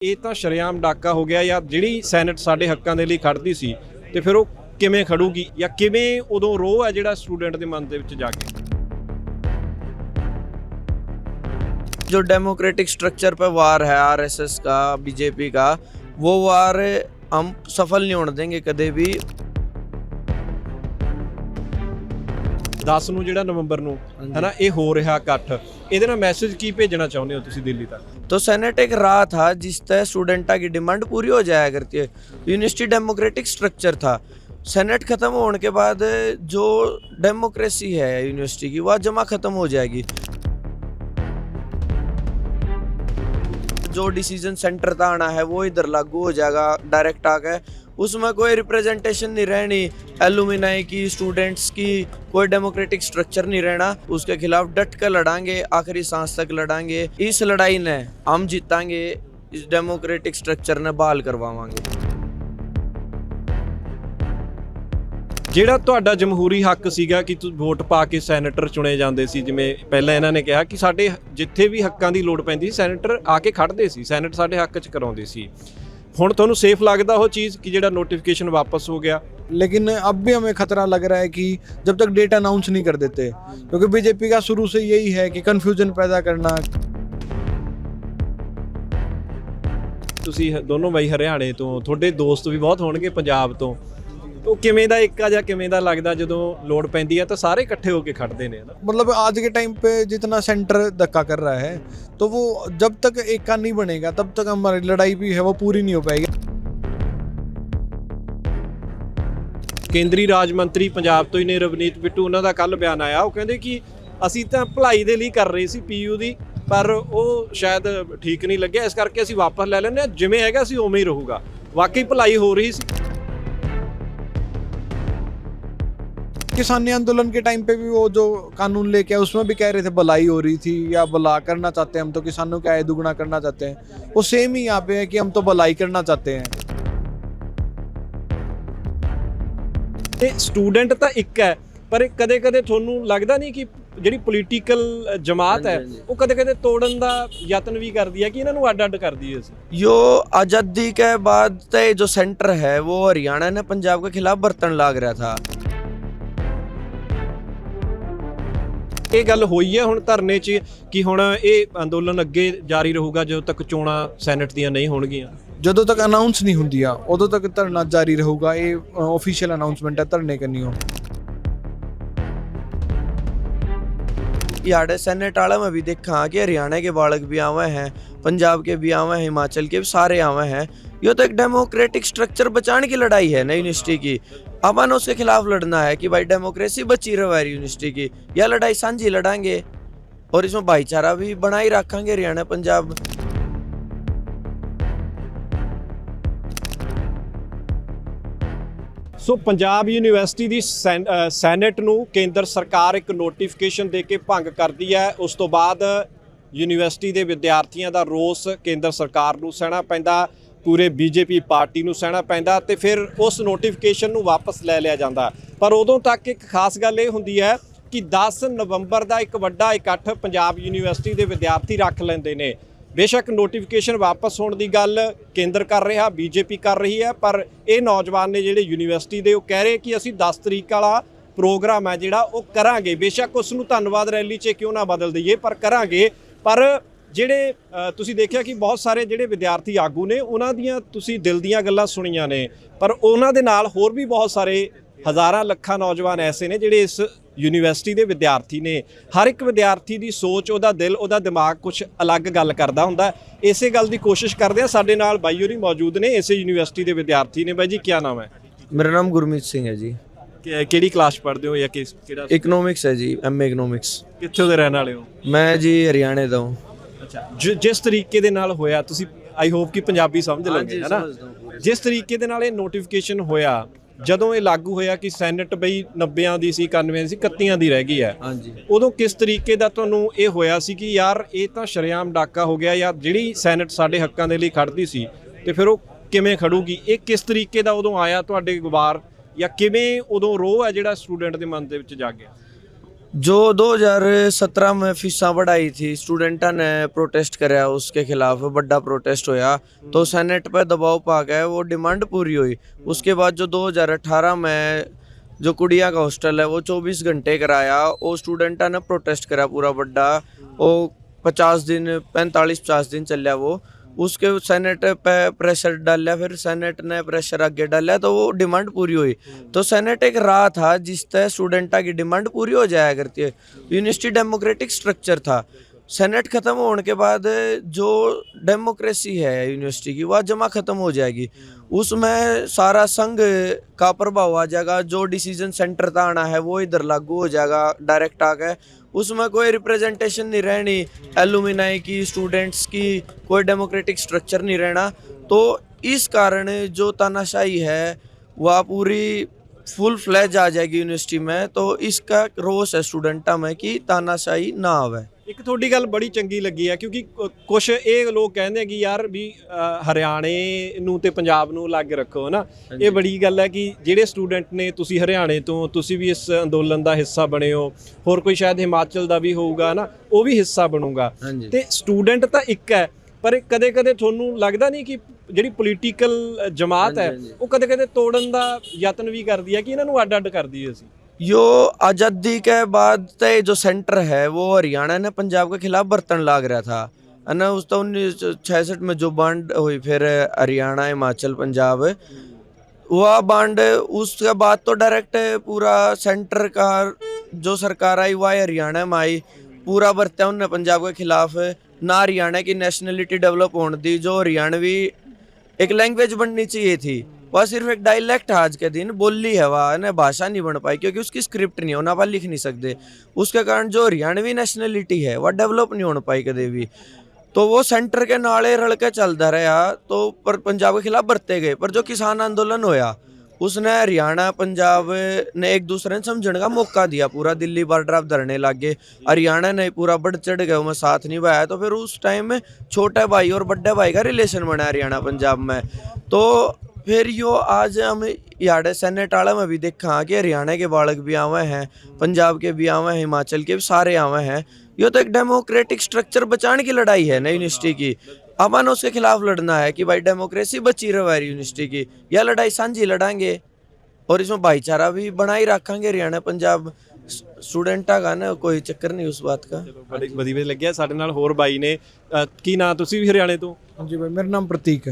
ਇਹ ਤਾਂ ਸ਼ਰੇਆਮ ਡਾਕਾ ਹੋ ਗਿਆ ਜਾਂ ਜਿਹੜੀ ਸੈਨੇਟ ਸਾਡੇ ਹੱਕਾਂ ਦੇ ਲਈ ਖੜਦੀ ਸੀ ਤੇ ਫਿਰ ਉਹ ਕਿਵੇਂ ਖੜੂਗੀ ਜਾਂ ਕਿਵੇਂ ਉਦੋਂ ਰੋਹ ਹੈ ਜਿਹੜਾ ਸਟੂਡੈਂਟ ਦੇ ਮਨ ਦੇ ਵਿੱਚ ਜਾ ਕੇ जो डेमोक्रेटिक स्ट्रक्चर पे वार है आरएसएस का बीजेपी का वो वार हम सफल नहीं होने देंगे कदे भी 10 ਨੂੰ ਜਿਹੜਾ ਨਵੰਬਰ ਨੂੰ ਹਨਾ ਇਹ ਹੋ ਰਿਹਾ ਇਕੱਠ ਇਹਦੇ ਨਾਲ ਮੈਸੇਜ ਕੀ ਭੇਜਣਾ ਚਾਹੁੰਦੇ ਹੋ ਤੁਸੀਂ ਦਿੱਲੀ ਤੱਕ तो सेनेट एक राह था जिस तय स्टूडेंटा की डिमांड पूरी हो जाया करती है यूनिवर्सिटी डेमोक्रेटिक स्ट्रक्चर था सेनेट खत्म होने के बाद जो डेमोक्रेसी है यूनिवर्सिटी की वह जमा खत्म हो जाएगी जो डिसीजन सेंटर था आना है वो इधर लागू हो जाएगा डायरेक्ट आके उसमें कोई रिप्रेजेंटेशन नहीं रहनी एलुमिनाई की स्टूडेंट्स की कोई डेमोक्रेटिक स्ट्रक्चर नहीं रहना उसके खिलाफ डट कर लड़ांगे आखिरी सांस तक लड़ांगे इस लड़ाई ने हम जीतांगे इस डेमोक्रेटिक स्ट्रक्चर ने बहाल करवावांगे ਜਿਹੜਾ ਤੁਹਾਡਾ ਜਮਹੂਰੀ ਹੱਕ ਸੀਗਾ ਕਿ ਤੁਸੀਂ ਵੋਟ ਪਾ ਕੇ ਸੈਨੇਟਰ ਚੁਣੇ ਜਾਂਦੇ ਸੀ ਜਿਵੇਂ ਪਹਿਲਾਂ ਇਹਨਾਂ ਨੇ ਕਿਹਾ ਕਿ ਸਾਡੇ ਜਿੱਥੇ ਵੀ ਹੱਕਾਂ ਦੀ ਲੋੜ ਪੈਂਦੀ ਸੀ ਸੈਨੇਟਰ ਆ ਕੇ ਖੜਦੇ ਸੀ ਸੈਨੇਟ ਸਾਡੇ ਹੱਕ 'ਚ ਕਰਾਉਂਦੇ ਸੀ ਹੁਣ ਤੁਹਾਨੂੰ ਸੇਫ ਲੱਗਦਾ ਉਹ ਚੀਜ਼ ਕਿ ਜਿਹੜਾ ਨੋਟੀਫਿਕੇਸ਼ਨ ਵਾਪਸ ਹੋ ਗਿਆ लेकिन अब भी हमें खतरा लग रहा है कि जब तक डेट अनाउंस नहीं कर देते क्योंकि बीजेपी का शुरू से यही है कि कंफ्यूजन पैदा करना ਤੁਸੀਂ ਹ- ਦੋਨੋਂ ਬਾਈ ਹਰਿਆਣੇ ਤੋਂ ਤੁਹਾਡੇ ਦੋਸਤ ਵੀ ਬਹੁਤ ਹੋਣਗੇ ਪੰਜਾਬ ਤੋਂ ਉਹ ਕਿਵੇਂ ਦਾ ਇੱਕਾ ਜਾਂ ਕਿਵੇਂ ਦਾ ਲੱਗਦਾ ਜਦੋਂ ਲੋੜ ਪੈਂਦੀ ਹੈ ਤਾਂ ਸਾਰੇ ਇਕੱਠੇ ਹੋ ਕੇ ਖੜਦੇ ਨੇ ਨਾ मतलब आज के टाइम पे जितना सेंटर धक्का कर रहा है तो वो जब तक एक का नहीं बनेगा तब तक हमारी लड़ाई भी है वो पूरी नहीं हो पाएगी ਕੇਂਦਰੀ ਰਾਜ ਮੰਤਰੀ ਪੰਜਾਬ ਤੋਂ ਹੀ ਨੇ ਰਵਨੀਤ ਬਿੱਟੂ ਉਹਨਾਂ ਦਾ ਕੱਲ ਬਿਆਨ ਆਇਆ ਉਹ ਕਹਿੰਦੇ ਕਿ ਅਸੀਂ ਤਾਂ ਭਲਾਈ ਦੇ ਲਈ ਕਰ ਰਹੇ ਸੀ ਪੀਯੂ ਦੀ ਪਰ ਉਹ ਸ਼ਾਇਦ ਠੀਕ ਨਹੀਂ ਲੱਗਿਆ ਇਸ ਕਰਕੇ ਅਸੀਂ ਵਾਪਸ ਲੈ ਲੈਂਦੇ ਹਾਂ ਜਿਵੇਂ ਹੈਗਾ ਸੀ ਉਵੇਂ ਹੀ ਰਹੂਗਾ ਵਾਕਈ ਭਲਾਈ ਹੋ ਰਹੀ ਸੀ किसानी आंदोलन के टाइम पे भी वो जो कानून लेके आए उसमें भी कह रहे थे भलाई हो रही थी या भला करना चाहते हैं हम तो किसानों का आय दुगना करना चाहते हैं वो सेम ही यहाँ पे है कि हम तो भलाई करना चाहते हैं ਤੇ ਸਟੂਡੈਂਟ ਤਾਂ ਇੱਕ ਹੈ ਪਰ ਕਦੇ ਕਦੇ ਤੁਹਾਨੂੰ ਲੱਗਦਾ ਨਹੀਂ ਕਿ ਜਿਹੜੀ ਪੋਲੀਟੀਕਲ ਜਮਾਤ ਹੈ ਹਾਂਜੀ, ਹਾਂਜੀ। ਉਹ ਕਦੇ ਕਦੇ ਤੋੜਨ ਦਾ ਯਤਨ ਵੀ ਕਰਦੀ ਹੈ ਕਿ ਇਹਨਾਂ ਨੂੰ ਅੱਡ ਅੱਡ ਕਰਦੀ ਹੈ ਅਸੀਂ यो आज़ादी के बाद तय जो सेंटर है वो हरियाणा ने पंजाब के खिलाफ बर्तन लाग रहा था ਇਹ ਗੱਲ ਹੋਈ ਹੈ ਹੁਣ ਧਰਨੇ 'ਚ ਕਿ ਹੁਣ ਇਹ ਅੰਦੋਲਨ ਅੱਗੇ ਜਾਰੀ ਰਹੂਗਾ ਜਦੋਂ ਤੱਕ ਚੋਣਾਂ ਸੈਨੇਟ ਦੀਆਂ ਨਹੀਂ ਹੋਣਗੀਆਂ ਜਦੋਂ ਤੱਕ ਅਨਾਉਂਸ ਨਹੀਂ ਹੁੰਦੀਆਂ ਉਦੋਂ ਤੱਕ ਧਰਨਾ ਜਾਰੀ ਰਹੂਗਾ ਇਹ ਆਫੀਸ਼ੀਅਲ ਅਨਾਉਂਸਮੈਂਟ ਹੈ ਧਰਨੇ ਕਰਨੀ ਹੋ यार सेनेट वाला में भी देखा कि हरियाणा के बालक भी आवे हैं पंजाब के भी आवे हैं हिमाचल के भी सारे आवे हैं ये तो एक डेमोक्रेटिक स्ट्रक्चर बचाने की लड़ाई है ना यूनिवर्सिटी की अपन उसके खिलाफ लड़ना है कि भाई डेमोक्रेसी बची रहे हमारी यूनिवर्सिटी की यह लड़ाई साझी लड़ांगे और इसमें भाईचारा भी बनाए रखेंगे हरियाणा पंजाब ਸੋ ਪੰਜਾਬ ਯੂਨੀਵਰਸਿਟੀ ਦੀ ਸੈਨ- ਅ, ਸੈਨੇਟ ਨੂੰ ਕੇਂਦਰ ਸਰਕਾਰ ਇੱਕ ਨੋਟੀਫਿਕੇਸ਼ਨ ਦੇ ਕੇ ਭੰਗ ਕਰਦੀ ਹੈ ਉਸ ਤੋਂ ਬਾਅਦ ਯੂਨੀਵਰਸਿਟੀ ਦੇ ਵਿਦਿਆਰਥੀਆਂ ਦਾ ਰੋਸ ਕੇਂਦਰ ਸਰਕਾਰ ਨੂੰ ਸਹਿਣਾ ਪੈਂਦਾ ਪੂਰੇ ਬੀਜੇਪੀ ਪਾਰਟੀ ਨੂੰ ਸਹਿਣਾ ਪੈਂਦਾ ਤੇ ਫਿਰ ਉਸ ਨੋਟੀਫਿਕੇਸ਼ਨ ਨੂੰ ਵਾਪਸ ਲੈ ਲਿਆ ਜਾਂਦਾ। ਪਰ ਉਦੋਂ ਤੱਕ ਇੱਕ ਖਾਸ ਗੱਲ ਇਹ ਹੁੰਦੀ ਹੈ ਕਿ 10 ਨਵੰਬਰ ਦਾ ਇੱਕ ਵੱਡਾ ਇਕੱਠ ਪੰਜਾਬ ਯੂਨੀਵਰਸਿਟੀ ਦੇ ਵਿਦਿਆਰਥੀ ਰੱਖ ਲੈਂਦੇ ਨੇ। ਬੇਸ਼ੱਕ ਨੋਟੀਫਿਕੇਸ਼ਨ ਵਾਪਸ ਹੋਣ ਦੀ ਗੱਲ ਕੇਂਦਰ ਕਰ ਰਿਹਾ, ਬੀਜੇਪੀ ਕਰ ਰਹੀ ਹੈ, ਪਰ ਇਹ ਨੌਜਵਾਨ ਨੇ ਜਿਹੜੇ ਯੂਨੀਵਰਸਿਟੀ ਦੇ ਉਹ ਕਹਿ ਰਹੇ ਕਿ ਅਸੀਂ 10 ਤਰੀਕ ਵਾਲਾ ਪ੍ਰੋਗਰਾਮ ਹੈ ਜਿਹੜਾ ਉਹ ਕਰਾਂਗੇ। ਬੇਸ਼ੱਕ ਉਸ ਨੂੰ ਧੰਨਵਾਦ ਰੈਲੀ 'ਚ ਕਿਉਂ ਨਾ ਬਦਲ ਦਈਏ, ਪਰ ਕਰਾਂਗੇ। ਪਰ ਜਿਹੜੇ ਤੁਸੀਂ ਦੇਖਿਆ ਕਿ ਬਹੁਤ ਸਾਰੇ ਜਿਹੜੇ ਵਿਦਿਆਰਥੀ ਆਗੂ ਨੇ ਉਹਨਾਂ ਦੀਆਂ ਤੁਸੀਂ ਦਿਲ ਦੀਆਂ ਗੱਲਾਂ ਸੁਣੀਆਂ ਨੇ ਪਰ ਉਹਨਾਂ ਦੇ ਨਾਲ ਹੋਰ ਵੀ ਬਹੁਤ ਸਾਰੇ ਹਜ਼ਾਰਾਂ ਲੱਖਾਂ ਨੌਜਵਾਨ ਐਸੇ ਨੇ ਜਿਹੜੇ ਇਸ ਯੂਨੀਵਰਸਿਟੀ ਦੇ ਵਿਦਿਆਰਥੀ ਨੇ। ਹਰ ਇੱਕ ਵਿਦਿਆਰਥੀ ਦੀ ਸੋਚ ਉਹਦਾ ਦਿਲ ਉਹਦਾ ਦਿਮਾਗ ਕੁਝ ਅਲੱਗ ਗੱਲ ਕਰਦਾ ਹੁੰਦਾ। ਇਸੇ ਗੱਲ ਦੀ ਕੋਸ਼ਿਸ਼ ਕਰਦੇ ਆ। ਸਾਡੇ ਨਾਲ ਬਾਈਯੂਰੀ ਮੌਜੂਦ ਨੇ ਇਸੇ ਯੂਨੀਵਰਸਿਟੀ ਦੇ ਵਿਦਿਆਰਥੀ ਨੇ। ਬਾਈ ਜੀ ਕੀ ਨਾਮ ਹੈ? ਮੇਰਾ ਨਾਮ ਗੁਰਮੀਤ ਸਿੰਘ ਹੈ ਜੀ। ਕਿਹੜੀ ਕਲਾਸ ਪੜ੍ਹਦੇ ਹੋ ਜਾਂ ਕਿਸ ਕਿਹੜਾ ਇਕਨੋਮਿਕਸ ਹੈ ਜੀ ਐਮਏ ਇਕਨੋਮਿਕਸ ਕਿੱਥੋਂ ਦੇ ਰਹਿਣ ਵਾਲੇ ਹੋ? ਮੈਂ ਜੀ ਹਰਿਆਣੇ ਦਾ ਹਾਂ ਜਿ- ਜਿਸ ਤਰੀਕੇ ਦੇ ਨਾਲ ਹੋਇਆ ਤੁਸੀਂ ਆਈ ਹੋਪ ਕਿ ਪੰਜਾਬੀ ਸਮਝ ਲਓਗੇ ਹਾਂਜੀ, ਹੈਨਾ। ਜਿਸ ਤਰੀਕੇ ਦੇ ਨਾਲ ਇਹ ਨੋਟੀਫਿਕੇਸ਼ਨ ਹੋਇਆ ਜਦੋਂ ਇਹ ਲਾਗੂ ਹੋਇਆ ਕਿ ਸੈਨੇਟ ਬਈ 90ਾਂ ਦੀ ਸੀ 91 ਦੀ ਸੀ 31 ਦੀ ਰਹਿ ਗਈ ਹੈ जी ਉਦੋਂ ਕਿਸ ਤਰੀਕੇ ਦਾ ਤੁਹਾਨੂੰ ਇਹ ਹੋਇਆ ਸੀ ਕਿ ਯਾਰ ਇਹ ਤਾਂ ਸ਼ਰੇਆਮ ਡਾਕਾ ਹੋ ਗਿਆ ਯਾਰ ਜਿਹੜੀ ਸੈਨੇਟ ਸਾਡੇ ਹੱਕਾਂ ਦੇ ਲਈ ਖੜਦੀ ਸੀ ਤੇ ਫਿਰ ਉਹ ਕਿਵੇਂ ਖੜੂਗੀ? ਇਹ ਕਿਸ ਤਰੀਕੇ ਦਾ ਉਦੋਂ ਆਇਆ ਤੁਹਾਡੇ ਗੁਬਾਰ ਜਾਂ ਕਿਵੇਂ ਉਦੋਂ ਰੋਹ ਹੈ ਜਿਹੜਾ ਸਟੂਡੈਂਟ ਦੇ ਮਨ ਦੇ ਵਿੱਚ ਜਾਗਿਆ जो 2017 में फीसा बढ़ाई थी स्टूडेंटा ने प्रोटेस्ट कराया उसके खिलाफ बड़ा प्रोटेस्ट होया। तो सेनेट पे दबाव पा गए वो डिमांड पूरी हुई। उसके बाद जो 2018 में जो कुड़िया का हॉस्टल है वो 24 घंटे कराया। वो स्टूडेंटा ने प्रोटेस्ट करा पूरा बड़ा। वो 50 दिन 45 50 दिन चलिया वो। उसके सेनेट पे प्रेशर डाला फिर सेनेट ने प्रेशर आगे डाला तो वो डिमांड पूरी हुई। तो सेनेट एक राह था जिस तरह स्टूडेंटा की डिमांड पूरी हो जाया करती है। यूनिवर्सिटी डेमोक्रेटिक स्ट्रक्चर था। सेनेट खत्म होने के बाद जो डेमोक्रेसी है यूनिवर्सिटी की वह जमा खत्म हो जाएगी। उसमें सारा संघ का प्रभाव आ जाएगा जो डिसीज़न सेंटर था आना है वो इधर लागू हो जाएगा डायरेक्ट आ गए उसमें कोई रिप्रेजेंटेशन नहीं रहनी एलुमिनाई की स्टूडेंट्स की कोई डेमोक्रेटिक स्ट्रक्चर नहीं रहना तो इस कारण जो तानाशाही है वह पूरी फुल फ्लैज आ जाएगी यूनिवर्सिटी में तो इसका रोष है स्टूडेंटा में कि तानाशाही ना आवे ਇੱਕ ਤੁਹਾਡੀ ਗੱਲ ਬੜੀ ਚੰਗੀ ਲੱਗੀ ਆ ਕਿਉਂਕਿ ਕੁਝ ਇਹ ਲੋਕ ਕਹਿੰਦੇ ਆ ਕਿ ਯਾਰ ਵੀ ਅ, ਹਰਿਆਣੇ ਨੂੰ ਤੇ ਪੰਜਾਬ ਨੂੰ ਅਲੱਗ ਰੱਖੋ ਨਾ ਇਹ ਬੜੀ ਗੱਲ ਹੈ ਕਿ ਜਿਹੜੇ ਸਟੂਡੈਂਟ ਨੇ ਤੁਸੀਂ ਹਰਿਆਣੇ ਤੋਂ ਤੁਸੀਂ ਵੀ ਇਸ ਅੰਦੋਲਨ ਦਾ ਹਿੱਸਾ ਬਣੇ ਹੋ ਹੋਰ ਕੋਈ ਸ਼ਾਇਦ ਹਿਮਾਚਲ ਦਾ ਵੀ ਹੋਊਗਾ ਨਾ ਉਹ ਵੀ ਹਿੱਸਾ ਬਣੂਗਾ। ਹਾਂਜੀ। ਤੇ ਸਟੂਡੈਂਟ ਤਾਂ ਇੱਕ ਹੈ ਪਰ ਕਦੇ-ਕਦੇ ਤੁਹਾਨੂੰ ਲੱਗਦਾ ਨਹੀਂ ਕਿ ਜਿਹੜੀ ਪੋਲੀਟੀਕਲ ਜਮਾਤ ਹੈ ਹਾਂਜੀ, ਹਾਂਜੀ। ਉਹ ਕਦੇ-ਕਦੇ ਤੋੜਨ ਦਾ ਯਤਨ ਵੀ ਕਰਦੀ ਹੈ ਕਿ ਇਹਨਾਂ ਨੂੰ ਅੱਡ-ਅੱਡ ਕਰਦੀ ਹੈ ਅਸੀਂ? यो आज़ादी के बाद से जो सेंटर है वो हरियाणा ने पंजाब के खिलाफ बर्तन लाग रहा था है ना उस तो उन्नीस छियासठ में जो बांड हुई फिर हरियाणा हिमाचल पंजाब वह बांड उसके बाद तो डायरेक्ट पूरा सेंटर का जो सरकार आई वह हरियाणा में आई पूरा बरत्या उन्होंने पंजाब के खिलाफ ना हरियाणा की नेशनलिटी डेवलप होने दी जो हरियाणवी एक लैंग्वेज बननी चाहिए थी वह सिर्फ एक डायलेक्ट है आज के दिन बोली है वह ना भाषा नहीं बन पाई क्योंकि उसकी स्क्रिप्ट नहीं होना वह लिख नहीं सकते उसके कारण जो हरियाणवी नेशनलिटी है वह डेवलप नहीं हो पाई कभी भी तो वो सेंटर के नाले रल के चलता रहा तो पर पंजाब के खिलाफ बरते गए पर जो किसान आंदोलन होया उसने हरियाणा पंजाब ने एक दूसरे ने समझने का मौका दिया पूरा दिल्ली बॉर्डर आप धरने लग गए हरियाणा ने पूरा बढ़ चढ़ गए में साथ निभाया तो फिर उस टाइम में छोटे भाई और बड़े भाई का रिलेशन बना हरियाणा पंजाब में तो फिर यो आज हम याडे सेनेट वाले में भी देखा कि हरियाणा के बालक भी आवे हैं पंजाब के भी आवे हैं हिमाचल के भी सारे आवे हैं ये तो एक डेमोक्रेटिक स्ट्रक्चर बचाने की लड़ाई है ना यूनिवर्सिटी की अपन उसके खिलाफ लड़ना है कि भाई डेमोक्रेसी बची रहे हमारी यूनिवर्सिटी की यह लड़ाई साझी लड़ांगे और इसमें भाईचारा भी बनाई रखेंगे हरियाणा पंजाब स्टूडेंटा का ना कोई चक्कर नहीं उस बात का ਬੜੀ ਵਧੀਆ ਲੱਗਿਆ ਸਾਡੇ ਨਾਲ ਹੋਰ ਬਾਈ ਨੇ ਅ, ਕੀ ਨਾਂ ਤੁਸੀਂ ਵੀ ਹਰਿਆਣੇ ਤੋਂ हाँ जी भाई मेरा नाम प्रतीक है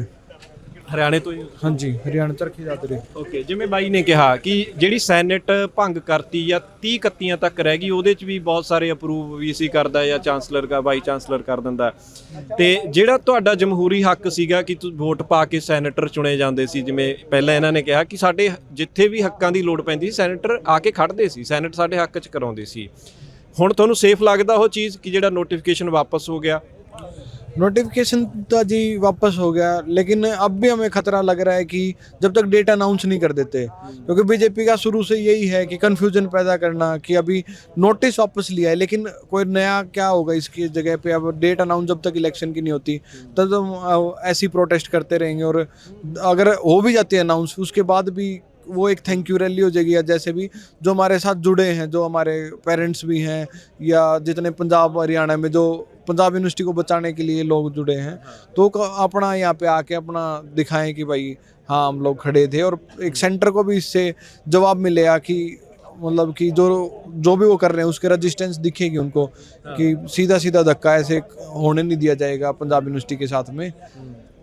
ਹਰਿਆਣੇ ਤੋਂ ਹੀ ਹਾਂਜੀ ਹਰਿਆਣਾ ਚਰਖੀ ਦਾਦਰੇ ਓਕੇ ਜਿਵੇਂ ਬਾਈ ਨੇ ਕਿਹਾ ਕਿ ਜਿਹੜੀ ਸੈਨੇਟ ਭੰਗ ਕਰਤੀ ਜਾਂ 30 ਕੱਤੀਆਂ ਤੱਕ ਰਹਿ ਗਈ ਉਹਦੇ 'ਚ ਵੀ ਬਹੁਤ ਸਾਰੇ ਅਪਰੂਵ ਵੀ ਸੀ ਕਰਦਾ ਜਾਂ ਚਾਂਸਲਰ ਦਾ ਵਾਈਸ ਚਾਂਸਲਰ ਕਰ ਦਿੰਦਾ। ਤੇ ਜਿਹੜਾ ਤੁਹਾਡਾ ਜਮਹੂਰੀ ਹੱਕ ਸੀਗਾ ਕਿ ਤੁਸੀਂ ਵੋਟ ਪਾ ਕੇ ਸੈਨੇਟਰ ਚੁਣੇ ਜਾਂਦੇ ਸੀ ਜਿਵੇਂ ਪਹਿਲਾਂ ਇਹਨਾਂ ਨੇ ਕਿਹਾ ਕਿ ਸਾਡੇ ਜਿੱਥੇ ਵੀ ਹੱਕਾਂ ਦੀ ਲੋੜ ਪੈਂਦੀ ਸੀ ਸੈਨੇਟਰ ਆ ਕੇ ਖੜਦੇ ਸੀ ਸੈਨੇਟ ਸਾਡੇ ਹੱਕ 'ਚ ਕਰਾਉਂਦੇ ਸੀ। ਹੁਣ ਤੁਹਾਨੂੰ ਸੇਫ ਲੱਗਦਾ ਉਹ ਚੀਜ਼ ਕਿ ਜਿਹੜਾ ਨੋਟੀਫਿਕੇਸ਼ਨ ਵਾਪਸ ਹੋ ਗਿਆ? नोटिफिकेशन तो जी वापस हो गया, लेकिन अब भी हमें खतरा लग रहा है कि जब तक डेट अनाउंस नहीं कर देते, क्योंकि बीजेपी का शुरू से यही है कि कंफ्यूजन पैदा करना, कि अभी नोटिस वापस लिया है, लेकिन कोई नया क्या होगा इसकी जगह पे? अब डेट अनाउंस जब तक इलेक्शन की नहीं होती, तब हम ऐसी प्रोटेस्ट करते रहेंगे, और अगर हो भी जाती है अनाउंस उसके बाद भी वो एक थैंक यू रैली हो जाएगी, या जैसे भी जो हमारे साथ जुड़े हैं, जो हमारे पेरेंट्स भी हैं, या जितने पंजाब, हरियाणा में जो पंजाब यूनिवर्सिटी को बचाने के लिए लोग जुड़े हैं तो क- अपना यहाँ पे आके अपना दिखाएं कि भाई हाँ हम लोग खड़े थे और एक सेंटर को भी इससे जवाब मिलेगा कि मतलब कि जो जो भी वो कर रहे हैं उसके रजिस्टेंस दिखेगी उनको कि सीधा सीधा धक्का ऐसे होने नहीं दिया जाएगा पंजाब यूनिवर्सिटी के साथ में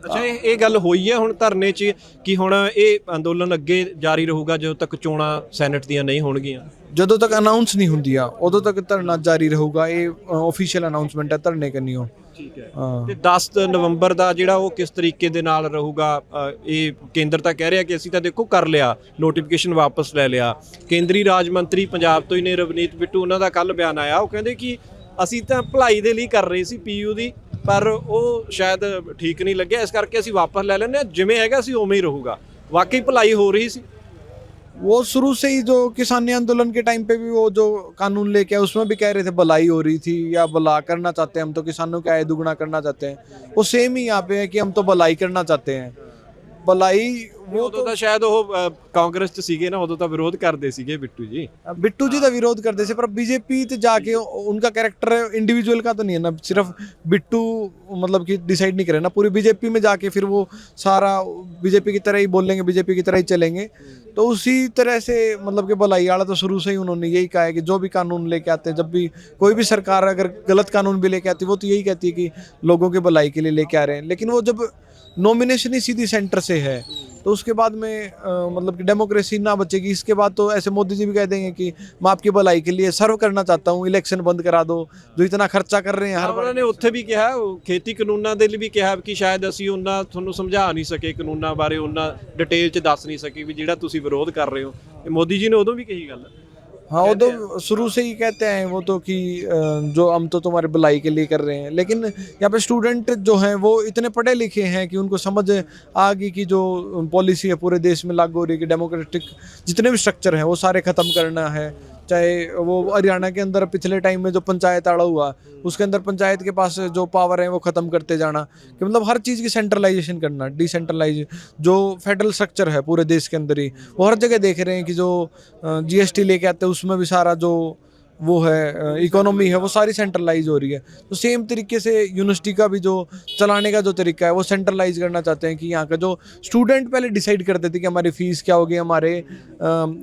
ਅੱਛਾ ਇਹ ਇਹ ਗੱਲ ਹੋਈ ਹੈ ਹੁਣ ਧਰਨੇ 'ਚ ਕਿ ਹੁਣ ਇਹ ਅੰਦੋਲਨ ਅੱਗੇ ਜਾਰੀ ਰਹੂਗਾ ਜਦੋਂ ਤੱਕ ਚੋਣਾਂ ਸੈਨੇਟ ਦੀਆਂ ਨਹੀਂ ਹੋਣਗੀਆਂ ਜਦੋਂ ਤੱਕ ਅਨਾਉਂਸ ਨਹੀਂ ਹੁੰਦੀਆਂ ਉਦੋਂ ਤੱਕ ਧਰਨਾ ਜਾਰੀ ਰਹੂਗਾ ਇਹ ਆਫੀਸ਼ੀਅਲ ਅਨਾਉਂਸਮੈਂਟ ਹੈ ਧਰਨੇ ਕਰਨੀ ਹੋ ਠੀਕ ਹੈ। ਤੇ 10 ਨਵੰਬਰ ਦਾ ਜਿਹੜਾ ਉਹ ਕਿਸ ਤਰੀਕੇ ਦੇ ਨਾਲ ਰਹੂਗਾ ਇਹ ਕੇਂਦਰ ਤਾਂ ਕਹਿ ਰਿਹਾ ਕਿ ਅਸੀਂ ਤਾਂ ਦੇਖੋ ਕਰ ਲਿਆ ਨੋਟੀਫਿਕੇਸ਼ਨ ਵਾਪਸ ਲੈ ਲਿਆ। ਕੇਂਦਰੀ ਰਾਜ ਮੰਤਰੀ ਪੰਜਾਬ ਤੋਂ ਹੀ ਨੇ ਰਵਨੀਤ ਬਿੱਟੂ ਉਹਨਾਂ ਦਾ ਕੱਲ ਬਿਆਨ ਆਇਆ। ਉਹ ਕਹਿੰਦੇ ਕਿ ਅਸੀਂ ਤਾਂ ਭਲਾਈ ਦੇ ਲਈ ਕਰ ਰਹੇ ਸੀ ਪੀਯੂ ਦੀ ਪਰ ਉਹ ਸ਼ਾਇਦ ਠੀਕ ਨਹੀਂ ਲੱਗਿਆ। ਇਸ ਕਰਕੇ ਅਸੀਂ ਵਾਪਸ ਲੈ ਲੈਂਦੇ ਹਾਂ। ਜਿਵੇਂ ਹੈਗਾ ਸੀ ਉਵੇਂ ਹੀ ਰਹੂਗਾ। ਵਾਕਈ ਭਲਾਈ ਹੋ ਰਹੀ ਸੀ। वो शुरू से ही जो किसानी आंदोलन के टाइम पे भी वो जो कानून लेके आए उसमें भी कह रहे थे भलाई हो रही थी या भला करना चाहते हैं हम तो किसानों का आय दुगना करना चाहते हैं वो सेम ही यहाँ पे है कि हम तो भलाई करना चाहते हैं भलाई ਉਹ ਉਦੋਂ ਤਾਂ ਸ਼ਾਇਦ ਉਹ ਅ, ਕਾਂਗਰਸ 'ਚ ਸੀਗੇ ਨਾ ਉਦੋਂ ਤਾਂ ਵਿਰੋਧ ਕਰਦੇ ਸੀਗੇ ਬਿੱਟੂ ਜੀ बिट्टू जी का विरोध करते थे पर बीजेपी तो जाके उनका कैरेक्टर इंडिविजुअल का तो नहीं है ना सिर्फ बिट्टू मतलब कि डिसाइड नहीं करे ना पूरी बीजेपी में जाके फिर वो सारा बीजेपी की तरह ही बोलेंगे बीजेपी की तरह ही चलेंगे तो उसी तरह से मतलब कि भलाई वाला तो शुरू से ही उन्होंने यही कहा है कि जो भी कानून लेके आते हैं, जब भी कोई भी सरकार अगर गलत कानून भी लेके आती है, वो तो यही कहती है कि लोगों के भलाई के लिए लेके आ रहे हैं। लेकिन वो जब नॉमिनेशन ही सीधी सेंटर से है तो उसके बाद में अ, मतलब कि डेमोक्रेसी ना बचेगी इसके बाद तो ऐसे मोदी जी भी कह देंगे कि मैं आपकी भलाई के लिए सर्व करना चाहता हूँ इलेक्शन बंद करा दो जो इतना खर्चा कर रहे हैं हर ਉਹਨਾਂ बार ਨੇ ਉੱਥੇ ਵੀ ਕਿਹਾ ਉਹ ਖੇਤੀ ਕਾਨੂੰਨਾਂ ਦੇ ਲਈ ਵੀ ਕਿਹਾ ਕਿ ਸ਼ਾਇਦ ਅਸੀਂ ਉਹਨਾਂ ਤੁਹਾਨੂੰ ਸਮਝਾ ਨਹੀਂ ਸਕੇ ਕਾਨੂੰਨਾਂ ਬਾਰੇ ਉਹਨਾਂ ਡਿਟੇਲ 'ਚ ਦੱਸ ਨਹੀਂ ਸਕੇ ਵੀ ਜਿਹੜਾ ਤੁਸੀਂ ਵਿਰੋਧ ਕਰ ਰਹੇ ਹੋ ਇਹ ਮੋਦੀ ਜੀ ਨੇ ਉਦੋਂ ਵੀ ਕਹੀ ਗੱਲ हाँ वो तो शुरू से ही कहते हैं वो तो कि जो हम तो तुम्हारे भलाई के लिए कर रहे हैं। लेकिन यहाँ पे स्टूडेंट जो हैं वो इतने पढ़े लिखे हैं कि उनको समझ आ गई कि जो पॉलिसी है पूरे देश में लागू हो रही है कि डेमोक्रेटिक जितने भी स्ट्रक्चर हैं वो सारे ख़त्म करना है। चाहे वो हरियाणा के अंदर पिछले टाइम में जो पंचायत आड़ा हुआ उसके अंदर पंचायत के पास जो पावर है वो ख़त्म करते जाना। कि मतलब हर चीज़ की सेंट्रलाइजेशन करना डिसेंट्रलाइज जो फेडरल स्ट्रक्चर है पूरे देश के अंदर ही वो हर जगह देख रहे हैं कि जो जीएसटी लेके आते हैं उसमें भी सारा जो वो है इकोनॉमी है वो सारी सेंट्रलाइज हो रही है। तो सेम तरीके से यूनिवर्सिटी का भी जो चलाने का जो तरीका है वो सेंट्रलाइज करना चाहते हैं कि यहाँ का जो स्टूडेंट पहले डिसाइड करते थे कि हमारी फ़ीस क्या होगी हमारे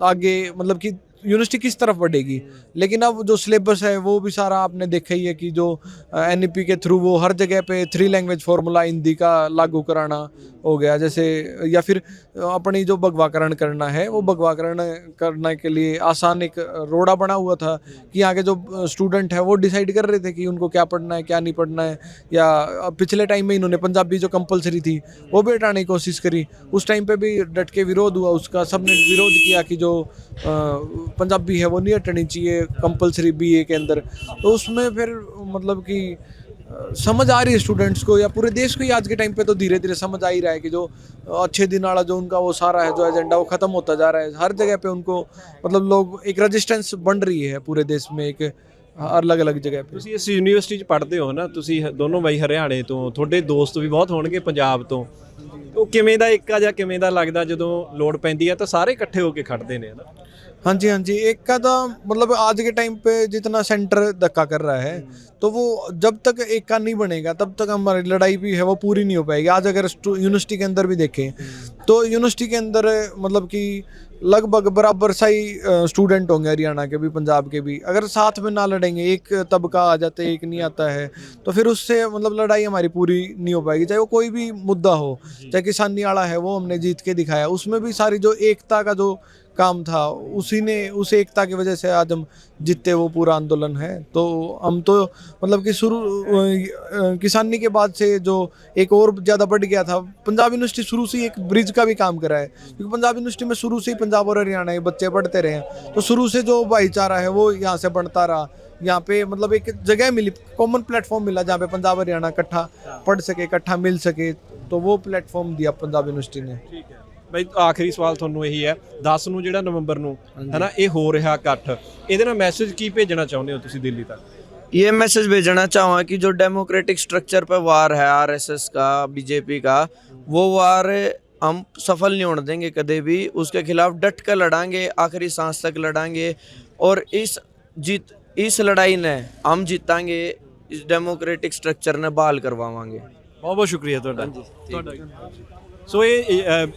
आगे मतलब कि यूनिवर्सिटी किस तरफ बढ़ेगी लेकिन अब जो सिलेबस है वो भी सारा आपने देखा ही है कि जो एन के थ्रू वो हर जगह पे थ्री लैंग्वेज फार्मूला हिंदी का लागू कराना हो गया, जैसे, या फिर अपनी जो भगवाकरण करना है, वो भगवाकरण करने के लिए आसान एक रोड़ा बना हुआ था कि यहाँ के जो स्टूडेंट है वो डिसाइड कर रहे थे कि उनको क्या पढ़ना है, क्या नहीं पढ़ना है, या पिछले टाइम में इन्होंने पंजाबी जो कंपलसरी थी, वो भी हटाने की कोशिश करी। उस टाइम पर भी डट के विरोध हुआ उसका, सबने विरोध किया कि जो पंजाबी है वो नहीं हटनी चाहिए कंपलसरी बीए के अंदर। तो उसमें फिर मतलब कि समझ आ रही है स्टूडेंट्स को या पूरे देश को ही आज के टाइम पे तो धीरे धीरे समझ आ ही रहा है कि जो अच्छे दिन वाला जो उनका वो सारा है जो एजेंडा वो खत्म होता जा रहा है हर जगह पे उनको मतलब लोग एक रजिस्टेंस बन रही है पूरे देश में एक अलग अलग जगह पे ਤੁਸੀਂ ਇਸ ਯੂਨੀਵਰਸਿਟੀ 'ਚ ਪੜ੍ਹਦੇ ਹੋ ਨਾ ਤੁਸੀਂ ਹ- ਦੋਨੋਂ ਬਾਈ ਹਰਿਆਣੇ ਤੋਂ ਤੁਹਾਡੇ ਦੋਸਤ ਵੀ ਬਹੁਤ ਹੋਣਗੇ ਪੰਜਾਬ ਤੋਂ ਉਹ ਕਿਵੇਂ ਦਾ ਇੱਕਾ ਜਾਂ ਕਿਵੇਂ ਦਾ ਲੱਗਦਾ ਜਦੋਂ ਲੋੜ ਪੈਂਦੀ ਹੈ ਤਾਂ ਸਾਰੇ ਇਕੱਠੇ ਹੋ ਕੇ ਖੜਦੇ ਨੇ ਨਾ हाँ जी हाँ जी। एक का तो मतलब आज के टाइम पे जितना सेंटर धक्का कर रहा है तो वो जब तक एक का नहीं बनेगा तब तक हमारी लड़ाई भी है वो पूरी नहीं हो पाएगी। आज अगर यूनिवर्सिटी के अंदर भी देखें तो यूनिवर्सिटी के अंदर मतलब कि लगभग बराबर सा ही स्टूडेंट होंगे हरियाणा के भी पंजाब के भी। अगर साथ में ना लड़ेंगे एक तबका आ जाता है एक नहीं आता है तो फिर उससे मतलब लड़ाई हमारी पूरी नहीं हो पाएगी। चाहे वो कोई भी मुद्दा हो चाहे किसानी वाला है वो हमने जीत के दिखाया। उसमें भी सारी जो एकता का जो काम था। उसी ने, उस एकता की वजह से आज हम जितते वो पूरा आंदोलन है। तो हम तो मतलब कि शुरू किसानी के बाद से जो एक और ज़्यादा बढ़ गया था, पंजाब यूनिवर्सिटी शुरू से एक ब्रिज का भी काम करा है। क्योंकि पंजाब यूनिवर्सिटी में शुरू से ही पंजाब और हरियाणा के बच्चे पढ़ते रहे हैं। तो शुरू से जो भाईचारा है, वो यहाँ से बढ़ता रहा। यहाँ पे मतलब एक जगह मिली कॉमन प्लेटफॉर्म मिला जहाँ पे पंजाब हरियाणा इकट्ठा पढ़ सके, इकट्ठा मिल सके। तो वो प्लेटफॉर्म दिया पंजाब यूनिवर्सिटी ने। ठीक है। ਬਈ ਆਖਰੀ ਸਵਾਲ ਤੁਹਾਨੂੰ ਇਹੀ ਹੈ 10 ਨੂੰ ਜਿਹੜਾ ਨਵੰਬਰ ਨੂੰ ਹੈਨਾ ਇਹ ਹੋ ਰਿਹਾ ਇਕੱਠ ਇਹਦੇ ਨਾਲ ਮੈਸੇਜ ਕੀ ਭੇਜਣਾ ਚਾਹੁੰਦੇ ਹੋ ਤੁਸੀਂ ਦਿੱਲੀ ਤੱਕ ये मैसेज भेजना चाहूँगा कि जो डेमोक्रेटिक स्ट्रक्चर पर वार है आरएसएस का बीजेपी का वो वार हम सफल नहीं होने देंगे कभी भी उसके खिलाफ डट कर लड़ांगे आखिरी सांस तक लड़ांगे और इस जीत इस लड़ाई ने हम जीतांगे इस डेमोक्रेटिक स्ट्रक्चर ने बहाल करवावांगे ਬਹੁਤ ਬਹੁਤ ਸ਼ੁਕਰੀਆ ਤੁਹਾਡਾ ਤੁਹਾਡਾ ਸੋ ਇਹ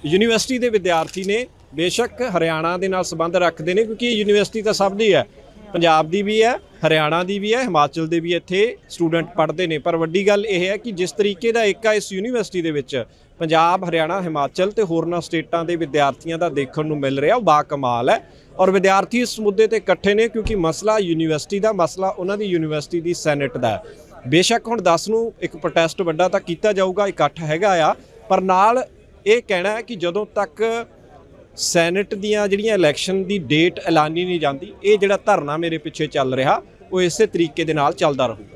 ਯੂਨੀਵਰਸਿਟੀ ਦੇ ਵਿਦਿਆਰਥੀ ਨੇ ਬੇਸ਼ੱਕ ਹਰਿਆਣਾ ਦੇ ਨਾਲ ਸੰਬੰਧ ਰੱਖਦੇ ਨੇ ਕਿਉਂਕਿ ਇਹ ਯੂਨੀਵਰਸਿਟੀ ਤਾਂ ਸਭ ਦੀ ਹੈ। ਪੰਜਾਬ ਦੀ ਵੀ ਹੈ, ਹਰਿਆਣਾ ਦੀ ਵੀ ਹੈ, ਹਿਮਾਚਲ ਦੇ ਵੀ ਇੱਥੇ ਸਟੂਡੈਂਟ ਪੜ੍ਹਦੇ ਨੇ। ਪਰ ਵੱਡੀ ਗੱਲ ਇਹ ਹੈ ਕਿ ਜਿਸ ਤਰੀਕੇ ਦਾ ਏਕਾ ਇਸ ਯੂਨੀਵਰਸਿਟੀ ਦੇ ਵਿੱਚ ਪੰਜਾਬ, ਹਰਿਆਣਾ, ਹਿਮਾਚਲ ਤੇ ਹੋਰਨਾਂ ਸਟੇਟਾਂ ਦੇ ਵਿਦਿਆਰਥੀਆਂ ਦਾ ਦੇਖਣ ਨੂੰ ਮਿਲ ਰਿਹਾ, ਉਹ ਬਾ ਕਮਾਲ ਹੈ। ਔਰ ਵਿਦਿਆਰਥੀ ਇਸ ਮੁੱਦੇ ਤੇ ਇਕੱਠੇ ਨੇ ਕਿਉਂਕਿ ਮਸਲਾ ਯੂਨੀਵਰਸਿਟੀ ਦਾ, ਮਸਲਾ ਉਹਨਾਂ ਦੀ ਯੂਨੀਵਰਸਿਟੀ ਦੀ ਸੈਨੇਟ ਦਾ ਬੇਸ਼ੱਕ ਹੁਣ 10 ਨੂੰ ਇੱਕ ਪ੍ਰੋਟੈਸਟ ਵੱਡਾ ਤਾਂ ਕੀਤਾ ਜਾਊਗਾ, ਇਕੱਠ ਹੈਗਾ ਆ, ਪਰ ਨਾਲ ਇਹ ਕਹਿਣਾ ਹੈ ਕਿ ਜਦੋਂ ਤੱਕ ਸੈਨੇਟ ਦੀਆਂ ਜਿਹੜੀਆਂ ਇਲੈਕਸ਼ਨ ਦੀ ਡੇਟ ਐਲਾਨੀ ਨਹੀਂ ਜਾਂਦੀ, ਇਹ ਜਿਹੜਾ ਧਰਨਾ ਮੇਰੇ ਪਿੱਛੇ ਚੱਲ ਰਿਹਾ, ਉਹ ਇਸੇ ਤਰੀਕੇ ਦੇ ਨਾਲ ਚੱਲਦਾ ਰਹੂਗਾ।